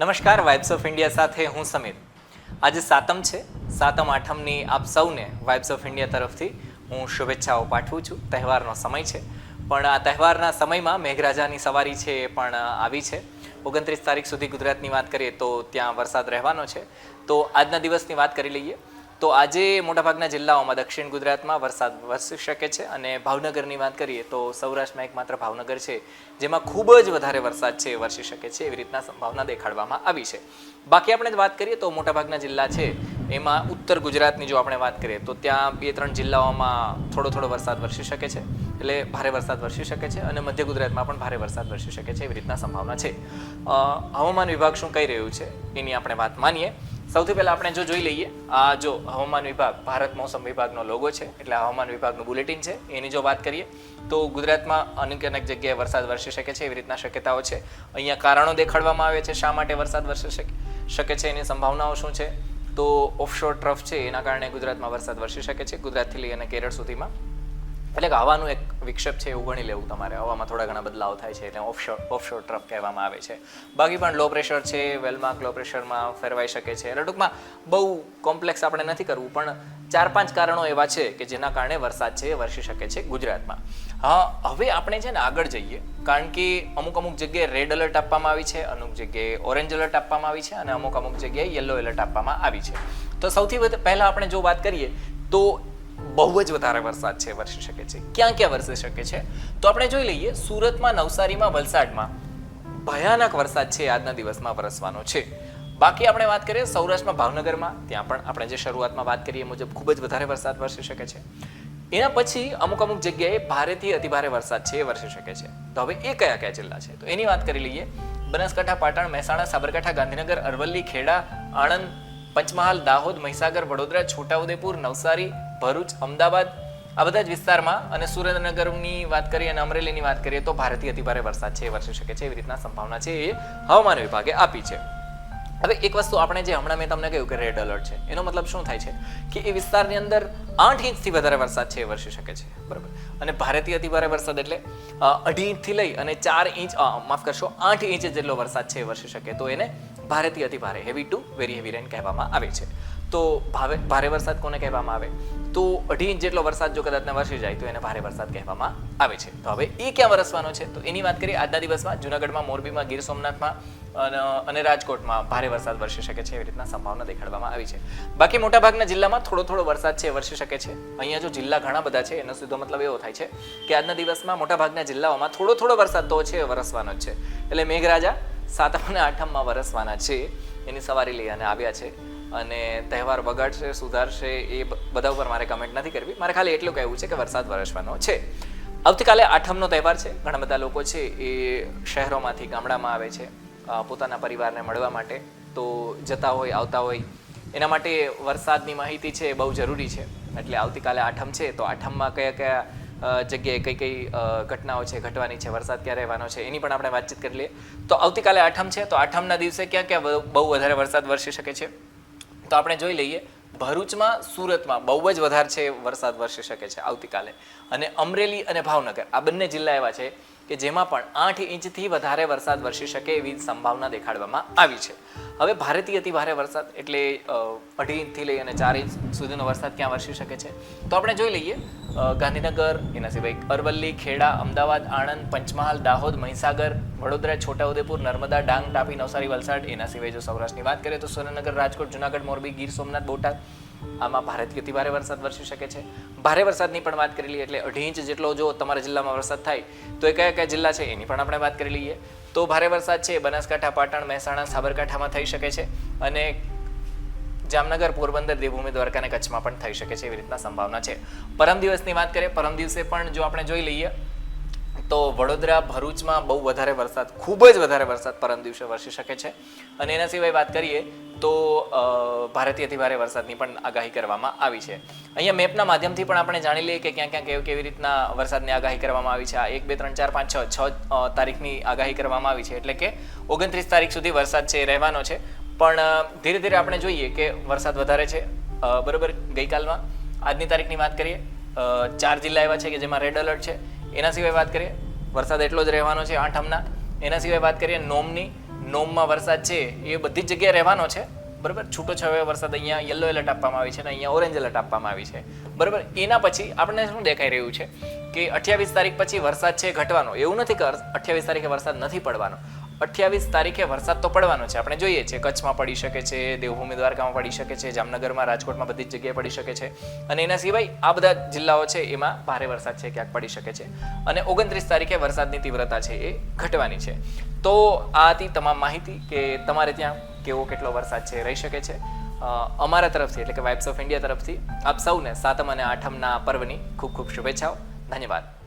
નમસ્કાર vibes of India સાથે હું સમીર. આજે સાતમ છે. સાતમ આઠમની આપ સૌને વાઇબ્સ ઓફ ઇન્ડિયા તરફથી હું શુભેચ્છાઓ પાઠવું છું. તહેવારનો સમય છે. પણ આ તહેવારના સમયમાં મેઘરાજાની સવારી છે એ પણ આવી છે. ઓગણત્રીસ તારીખ સુધી ગુજરાતની વાત કરીએ તો ત્યાં વરસાદ રહેવાનો છે. તો આજના દિવસની વાત કરી લઈએ. તો આજે મોટાભાગના જિલ્લાઓમાં દક્ષિણ ગુજરાતમાં વરસાદ વરસી શકે છે અને ભાવનગરની વાત કરીએ તો સૌરાષ્ટ્રમાં એકમાત્ર ભાવનગર છે, જેમાં ખૂબ જ વધારે વરસાદ છે, વરસી શકે છે એવી રીતના સંભાવના દેખાડવામાં આવી છે. બાકી આપણે વાત કરીએ તો મોટાભાગના જિલ્લા છે, એમાં ઉત્તર ગુજરાતની જો આપણે વાત કરીએ તો ત્યાં બે ત્રણ જિલ્લાઓમાં થોડો થોડો વરસાદ વરસી શકે છે, એટલે ભારે વરસાદ વરસી શકે છે અને મધ્ય ગુજરાતમાં પણ ભારે વરસાદ વરસી શકે છે એવી રીતના સંભાવના છે. હવામાન વિભાગ શું કહી રહ્યું છે એની આપણે વાત માનીએ. સૌથી પહેલા આપણે જો જોઈ લઈએ, આ જો હવામાન વિભાગ, ભારત મોસમ વિભાગનો લોગો છે, એટલે હવામાન વિભાગનું બુલેટિન છે, એની જો વાત કરીએ, તો ગુજરાતમાં અનેક અનેક જગ્યાએ વરસાદ વરસી શકે છે, એવી રીતના શક્યતાઓ છે. અહીંયા કારણો દેખાડવામાં આવે છે, શા માટે વરસાદ વરસી શકે શકે છે, એની સંભાવનાઓ શું છે, તો ઓફશોર ટ્રફ છે, એના કારણે ગુજરાતમાં વરસાદ વરસી શકે છે. ગુજરાતથી લઈ અને કેરળ સુધીમાં એટલે કે હવાનું એક વિક્ષેપ છે એવું ગણી લેવું તમારે. હવામાં થોડા ઘણા બદલાવ થાય છે એટલે ઓફશોર ઓફશોર ટ્રફ કહેવામાં આવે છે. બાકી પણ લો પ્રેશર છે વેલમાર્ક લો પ્રેશરમાં ફેરવાઈ શકે છે. એટલે ટૂંકમાં બહુ કોમ્પ્લેક્સ આપણે નથી કરવું, પણ ચાર પાંચ કારણો એવા છે કે જેના કારણે વરસાદ છે એ વરસી શકે છે ગુજરાતમાં. હા, હવે આપણે છે ને આગળ જઈએ, કારણ કે અમુક અમુક જગ્યાએ રેડ એલર્ટ આપવામાં આવી છે, અમુક જગ્યાએ ઓરેન્જ એલર્ટ આપવામાં આવી છે અને અમુક અમુક જગ્યાએ યલો એલર્ટ આપવામાં આવી છે. તો સૌથી પહેલાં આપણે જો વાત કરીએ, તો બહુ જ વધારે વરસાદ છે, વરસી શકે છે. ક્યાં ક્યાં વરસી શકે છે? તો આપણે જોઈ લઈએ, સુરતમાં, નવસારીમાં, વલસાડમાં ભયાનક વરસાદ છે આજના દિવસમાં વરસવાનો છે. બાકી આપણે વાત કરીએ સૌરાષ્ટ્રમાં, ભાવનગરમાં. ત્યાં પણ આપણે જે શરૂઆતમાં વાત કરીએ મુજબ ખૂબ જ વધારે વરસાદ વરસી શકે છે. એના પછી અમુક અમુક જગ્યાએ ભારેથી અતિભારે વરસાદ છે એ વરસી શકે છે. તો હવે એ કયા કયા જિલ્લા છે? તો એની વાત કરી લઈએ. બનાસકાંઠા, પાટણ, મહેસાણા, સાબરકાંઠા, ગાંધીનગર, અરવલ્લી, ખેડા, આણંદ, પંચમહાલ, દાહોદ, મહીસાગર, વડોદરા, છોટાઉદેપુર, નવસારી ભરૂચ, અમદાવાદ, આ બધા જ વિસ્તારમાં અને સુરેન્દ્રનગરની વાત કરીએ અને અમરેલીની વાત કરીએ તો ભારેથી અતિભારે વરસાદ છે વરસી શકે છે, એવી રીતના સંભાવના છે, એ હવામાન વિભાગે આપી છે. હવે એક વસ્તુ આપણે જે હમણાં મેં તમને કહ્યું કે રેડ એલર્ટ છે, એનો મતલબ શું થાય છે? કે એ વિસ્તારની અંદર આઠ ઇંચથી વધારે વરસાદ છે, એ વરસી શકે છે, બરાબર? અને ભારતીય અતિભારે વરસાદ એટલે અઢી ઇંચથી લઈ અને ચાર ઇંચ માફ કરશો, આઠ ઇંચ જેટલો વરસાદ છે, એ વરસી શકે, તો એને ભારેથી અતિભારે heavy to very heavy rain કહેવામાં આવે છે. તો ભાવે, ભારે વરસાદ કોને કહેવામાં આવે? તો અઢી ઇંચ જેટલો વરસાદ જો કદાચને વરસી જાય, તો એને ભારે વરસાદ કહેવામાં આવે છે. તો હવે એ ક્યાં વરસવાનો છે? તો એની વાત કરીએ આજના દિવસમાં જુનાગઢમાં, મોરબીમાં, ગીર સોમનાથમાં અને રાજકોટમાં ભારે વરસાદ વરસી શકે છે એવી રીતના સંભાવના દેખાડવામાં આવી છે. બાકી મોટાભાગના જિલ્લામાં થોડો થોડો વરસાદ છે, વરસી શકે છે. અહીંયા જો જિલ્લા ઘણા બધા છે, એનો સીધો મતલબ એવો થાય છે કે આજના દિવસમાં મોટાભાગના જિલ્લાઓમાં થોડો થોડો વરસાદ તો છે, વરસવાનો જ છે. એટલે મેઘરાજા સાતમ અને આઠમમાં વરસવાના છે. એની સવારી લઈ અને આવ્યા છે. અને તહેવાર બગાડશે, સુધારશે, એ બધા ઉપર મારે કમેન્ટ નથી કરવી. મારે ખાલી એટલું કહેવું છે કે વરસાદ વરસવાનો છે. આવતીકાલે આઠમનો તહેવાર છે. ઘણા બધા લોકો છે એ શહેરોમાંથી, ગામડામાં આવે છે પોતાના પરિવારને મળવા માટે. તો જતા હોય, આવતા હોય. એના માટે વરસાદની માહિતી છે એ બહુ જરૂરી છે. એટલે આવતીકાલે આઠમ છે. તો આઠમમાં કયા કયા જગ્યાએ કઈ કઈ ઘટનાઓ છે, ઘટવાની છે, વરસાદ ક્યાં રહેવાનો છે, એની પણ આપણે વાતચીત કરી લઈએ. તો આવતીકાલે આઠમ છે, તો આઠમના દિવસે ક્યાં ક્યાં બહુ વધારે વરસાદ વરસી શકે છે? તો આપણે જોઈ લઈએ, ભરૂચમાં, સુરતમાં બહુ જ વધારે છે વરસાદ વરસી શકે છે આવતીકાલે. અને અમરેલી અને ભાવનગર, આ બંને જિલ્લા એવા છે કે જેમાં પણ આઠ ઇંચથી વધારે વરસાદ વરસી શકે એવી સંભાવના દેખાડવામાં આવી છે. હવે ભારેથી અતિ ભારે વરસાદ એટલે અઢી ઇંચથી લઈ અને ચાર ઇંચ સુધીનો વરસાદ ક્યાં વરસી શકે છે? તો આપણે જોઈ લઈએ ગાંધીનગર એના સિવાય અરવલ્લી, ખેડા, અમદાવાદ, આણંદ, પંચમહાલ, દાહોદ, મહીસાગર, વડોદરા, છોટાઉદેપુર, નર્મદા, ડાંગ, તાપી, નવસારી, વલસાડ એના સિવાય જો સૌરાષ્ટ્રની વાત કરીએ તો સુરેન્દ્રનગર, રાજકોટ, જુનાગઢ, મોરબી, ગીર સોમનાથ, બોટાદ આમાં ભારત અતિ ભારે વરસાદ વરસી શકે છે. ભારે વરસાદની પણ વાત કરી લઈએ એટલે અઢી ઇંચ જેટલો જો તમારા જિલ્લામાં વરસાદ થાય, તો એ કયા કયા જિલ્લા છે એની પણ આપણે વાત કરી લઈએ. તો ભારે વરસાદ છે, બનાસકાંઠા, પાટણ, મહેસાણા, સાબરકાંઠામાં થઈ શકે છે અને જામનગર, પોરબંદર, દેવભૂમિ દ્વારકા અને કચ્છમાં પણ થઈ શકે છે એવી રીતના સંભાવના છે. પરમ દિવસની વાત કરીએ, પરમ દિવસે પણ જો આપણે જોઈ લઈએ, તો વડોદરા, ભરૂચમાં બહુ વધારે વરસાદ, ખૂબ જ વધારે વરસાદ પરમ દિવસે વરસી શકે છે. અને એના સિવાય વાત કરીએ તો ભારેથી અતિ ભારે વરસાદની પણ આગાહી કરવામાં આવી છે. અહીંયા મેપના માધ્યમથી પણ આપણે જાણી લઈએ કે ક્યાં ક્યાં કેવી રીતના વરસાદની આગાહી કરવામાં આવી છે. આ એક, બે, ત્રણ, ચાર, પાંચ, છ છ તારીખની આગાહી કરવામાં આવી છે. એટલે કે ઓગણત્રીસ તારીખ સુધી વરસાદ છે રહેવાનો છે. પણ ધીરે ધીરે આપણે જોઈએ કે વરસાદ વધારે છે. બરોબર? ગઈકાલમાં? આજની તારીખની વાત કરીએ. ચાર જિલ્લા એવા છે કે જેમાં રેડ એલર્ટ છે. એના સિવાય વાત કરીએ. વરસાદ એટલો જ રહેવાનો છે આઠમના. એના સિવાય વાત કરીએ નોમની. નોમમાં વરસાદ છે, એ બધી જગ્યાએ રહેવાનો છે. બરાબર? છૂટો છવાયો વરસાદ અહીંયા યલો એલર્ટ આપવામાં આવી છે અને અહીંયા ઓરેન્જ એલર્ટ આપવામાં આવી છે. બરાબર? એના પછી આપણને શું દેખાઈ રહ્યું છે? કે અઠ્યાવીસ તારીખ પછી વરસાદ છે ઘટવાનો. એવું નથી કે અઠ્યાવીસ તારીખે વરસાદ નથી પડવાનો. અઠ્યાવીસ તારીખે વરસાદ તો પડવાનો છે. આપણે જોઈએ છીએ કચ્છમાં પડી શકે છે, દેવભૂમિ દ્વારકામાં પડી શકે છે, જામનગરમાં, રાજકોટમાં બધી જ જગ્યાએ પડી શકે છે. અને એના સિવાય આ બધા જિલ્લાઓ છે, એમાં ભારે વરસાદ છે, ક્યાંક પડી શકે છે. અને ઓગણત્રીસ તારીખે વરસાદની તીવ્રતા છે એ ઘટવાની છે. તો આ હતી તમામ માહિતી કે તમારે ત્યાં કેવો કેટલો વરસાદ છે, રહી શકે છે. અમારા તરફથી, એટલે કે વાઇબ્સ ઓફ ઇન્ડિયા તરફથી આપ સૌને સાતમ અને આઠમના પર્વની ખૂબ ખૂબ શુભેચ્છાઓ. ધન્યવાદ.